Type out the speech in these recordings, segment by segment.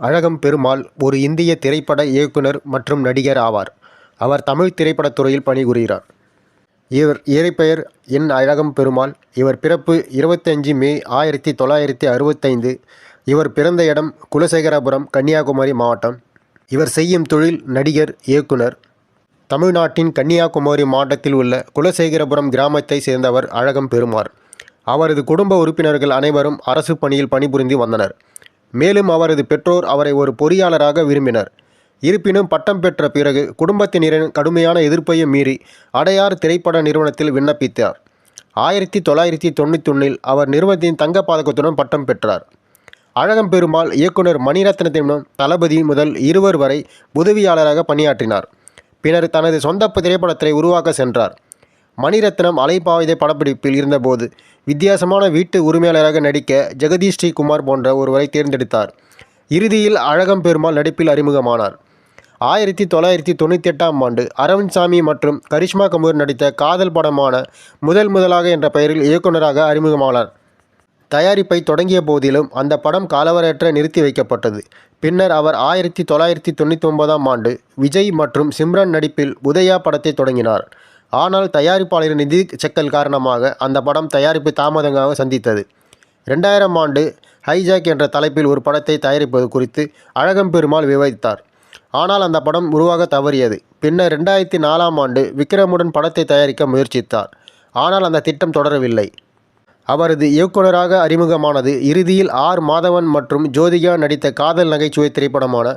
அழகம் பெருமாள் ஒரு இந்திய திரைப்பட இயக்குனர் மற்றும் நடிகர் ஆவார். அவர் தமிழ் திரைப்படத் துறையில் பணிபுரிகிறார். இவர் இயற்பெயர் என். அழகம் பெருமாள். இவர் பிறப்பு இருபத்தஞ்சு மே ஆயிரத்தி தொள்ளாயிரத்தி அறுபத்தைந்து. இவர் பிறந்த இடம் குலசேகரபுரம் கன்னியாகுமரி மாவட்டம். இவர் செய்யும் தொழில் நடிகர் இயக்குனர். தமிழ்நாட்டின் கன்னியாகுமரி மாவட்டத்தில் உள்ள குலசேகரபுரம் கிராமத்தைச் சேர்ந்தவர் அழகம் பெருமாள். அவரது குடும்ப உறுப்பினர்கள் அனைவரும் அரசு பணியில் பணிபுரிந்து வந்தனர். மேலும் அவரது பெற்றோர் அவரை ஒரு பொறியாளராக விரும்பினர். இருப்பினும் பட்டம் பெற்ற பிறகு குடும்பத்தினரின் கடுமையான எதிர்ப்பையும் மீறி அடையார் திரைப்பட நிறுவனத்தில் விண்ணப்பித்தார். ஆயிரத்தி தொள்ளாயிரத்தி தொண்ணூற்றி தொண்ணூற்றொன்னில் அவர் நிறுவனத்தின் தங்கப் பாதகத்துடன் பட்டம் பெற்றார். அழகம் பெருமாள் இயக்குனர் மணிரத்னத்திடம் தளபதி முதல் இருவர் வரை உதவியாளராக பணியாற்றினார். பின்னர் தனது சொந்த திரைப்படத்தை உருவாக்க சென்றார். மணிரத்னம் அலைப்பாயுதே படப்பிடிப்பில் இருந்தபோது வித்தியாசமான வீட்டு உரிமையாளராக நடிக்க ஜெகதீஷ் ஸ்ரீகுமார் போன்ற ஒருவரை தேர்ந்தெடுத்தார். இறுதியில் அழகம் பெருமாள் நடிப்பில் அறிமுகமானார். ஆயிரத்தி தொள்ளாயிரத்தி தொண்ணூற்றி எட்டாம் ஆண்டு அரவிந்த் மற்றும் கரிஷ்மா கபூர் நடித்த காதல் படமான முதல் முதலாக என்ற பெயரில் இயக்குனராக அறிமுகமானார். தயாரிப்பை தொடங்கிய போதிலும் அந்த படம் காலவரையற்ற நிறுத்தி வைக்கப்பட்டது. பின்னர் அவர் ஆயிரத்தி தொள்ளாயிரத்தி தொண்ணூற்றி ஒன்பதாம் ஆண்டு விஜய் மற்றும் சிம்ரன் நடிப்பில் உதயா படத்தை தொடங்கினார். ஆனால் தயாரிப்பாளரின் நிதி செக்கல் காரணமாக அந்த படம் தயாரிப்பு தாமதமாக சந்தித்தது. ரெண்டாயிரம் ஆண்டு ஹைஜாக் என்ற தலைப்பில் ஒரு படத்தை தயாரிப்பது குறித்து அழகம் பெருமாள் விவாதித்தார். ஆனால் அந்த படம் உருவாக தவறியது. பின்னர் ரெண்டாயிரத்தி நாலாம் ஆண்டு விக்ரமுடன் படத்தை தயாரிக்க முயற்சித்தார். ஆனால் அந்த திட்டம் தொடரவில்லை. அவரது இயக்குனராக அறிமுகமானது இறுதியில் ஆர். மாதவன் மற்றும் ஜோதிகா நடித்த காதல் நகைச்சுவை திரைப்படமான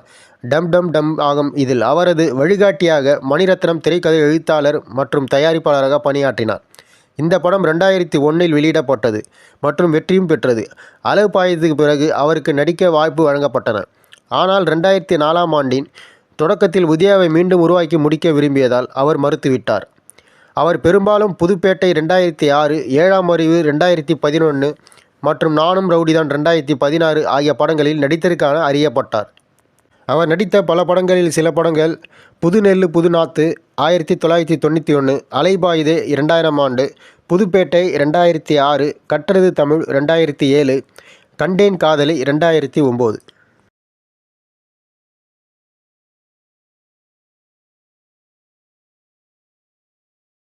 டம் டம் டம் ஆகும். இதில் அவரது வழிகாட்டியாக மணிரத்னம் திரைக்கதை எழுத்தாளர் மற்றும் தயாரிப்பாளராக பணியாற்றினார். இந்த படம் ரெண்டாயிரத்தி ஒன்றில் வெளியிடப்பட்டது மற்றும் வெற்றியும் பெற்றது. அலைபாயுதேக்கு பிறகு அவருக்கு நடிக்க வாய்ப்பு வழங்கப்பட்டன. ஆனால் ரெண்டாயிரத்தி நாலாம் ஆண்டின் தொடக்கத்தில் உதயாவை மீண்டும் உருவாக்கி முடிக்க விரும்பியதால் அவர் மறுத்துவிட்டார். அவர் பெரும்பாலும் புதுப்பேட்டை ரெண்டாயிரத்தி ஆறு, ஏழாம் அறிவு ரெண்டாயிரத்தி பதினொன்று மற்றும் நானும் ரவுடிதான் ரெண்டாயிரத்தி பதினாறு ஆகிய படங்களில் நடித்ததற்காக அறியப்பட்டார். அவர் நடித்த பல படங்களில் சில படங்கள் புதுநெல்லு புதுநாத்து தொள்ளாயிரத்தி தொண்ணூற்றி ஒன்று அலைபாயுதே இரண்டாயிரம் ஆண்டு, புதுப்பேட்டை ரெண்டாயிரத்தி ஆறு, கற்றது தமிழ் ரெண்டாயிரத்தி ஏழு, கண்டேன் காதலி ரெண்டாயிரத்தி ஒம்பது